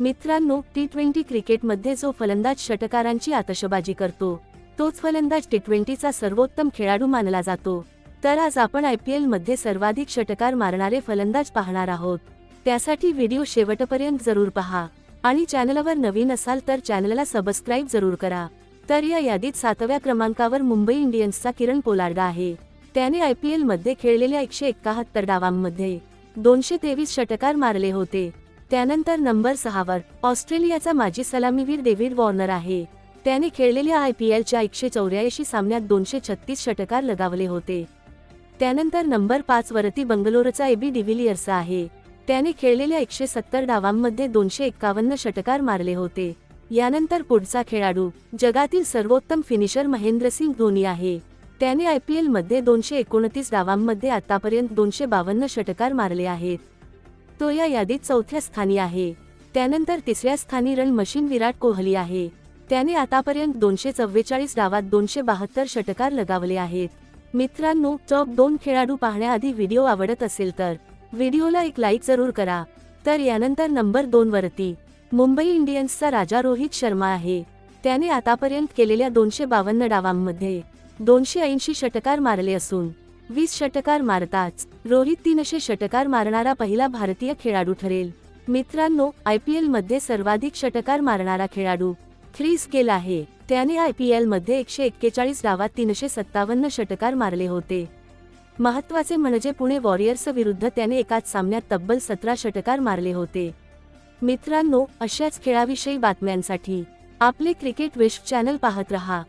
मित्रांनो T twenty क्रिकेटमध्ये जो फलंदाज षटकारांची आतषबाजी करतो तोच फलंदाज टी ट्वेंटीचा सर्वोत्तम खेळाडू मानला जातो. तर आज आपण आय पी एलमध्ये सर्वाधिक षटकार मारणारे फलंदाज पाहणार आहोत. त्यासाठी व्हिडिओ शेवटपर्यंत जरूर पहा. आणि चॅनलवर नवीन असाल तर चॅनलला सबस्क्राईब जरूर करा. तर या यादीत सातव्या क्रमांकावर मुंबई इंडियन्सचा किरण पोलार्डा आहे. त्याने आय पी एलमध्ये खेळलेल्या एकशे एकाहत्तर डावांमध्ये दोनशे तेवीस षटकार मारले होते. त्यानंतर नंबर सहावर ऑस्ट्रेलियाचा माजी सलामीवीर डेव्हिड वॉर्नर आहे. त्याने खेळलेल्या आय पी एलच्या एकशे चौऱ्याऐंशी सामन्यात दोनशे छत्तीस षटकार लगावले होते. त्यानंतर नंबर पाच वरती बंगलोरचा एबी डिव्हिलियर्स आहे. त्याने खेळलेल्या एकशे सत्तर डावांमध्ये दोनशे एक्कावन्न षटकार मारले होते. यानंतर पुढचा खेळाडू जगातील सर्वोत्तम फिनिशर महेंद्रसिंग धोनी आहे. त्याने आय पी एलमध्ये दोनशे एकोणतीस डावांमध्ये आतापर्यंत दोनशे बावन्न षटकार मारले आहेत. तो या यादीत चौथ्या स्थानी आहे. त्यानंतर तिसऱ्या स्थानी रन मशीन विराट कोहली आहे. त्याने आतापर्यंत दोनशे चव्वेचाळीस डावात दोनशे बहात्तर षटकार लगावले आहेत. मित्रांनो टॉप दोन खेळाडू पाहण्याआधी व्हिडिओ आवडत असेल तर व्हिडिओला एक लाईक जरूर करा. तर यानंतर नंबर दोन वरती मुंबई इंडियन्सचा राजा रोहित शर्मा आहे. त्याने आतापर्यंत केलेल्या दोनशे बावन्न डावांमध्ये दोनशे ऐंशी षटकार मारले असून वीस षटकार मारताच रोहित तीनशे षटकार मारणारा पहिला भारतीय खेळाडू ठरेल. मित्रांनो आय पी एलमध्ये सर्वाधिक षटकार मारणारा खेळाडू ख्रिस गेल आहे. त्याने आय पी एलमध्ये एकशे एक्केचाळीस डावात तीनशे सत्तावन्न षटकार मारले होते. महत्त्वाचे म्हणजे पुणे वॉरियर्स विरुद्ध त्याने एकाच सामन्यात तब्बल सतरा षटकार मारले होते. मित्रांनो अशाच खेळाविषयी बातम्यांसाठी आपले क्रिकेट विश्व चॅनल पाहत रहा.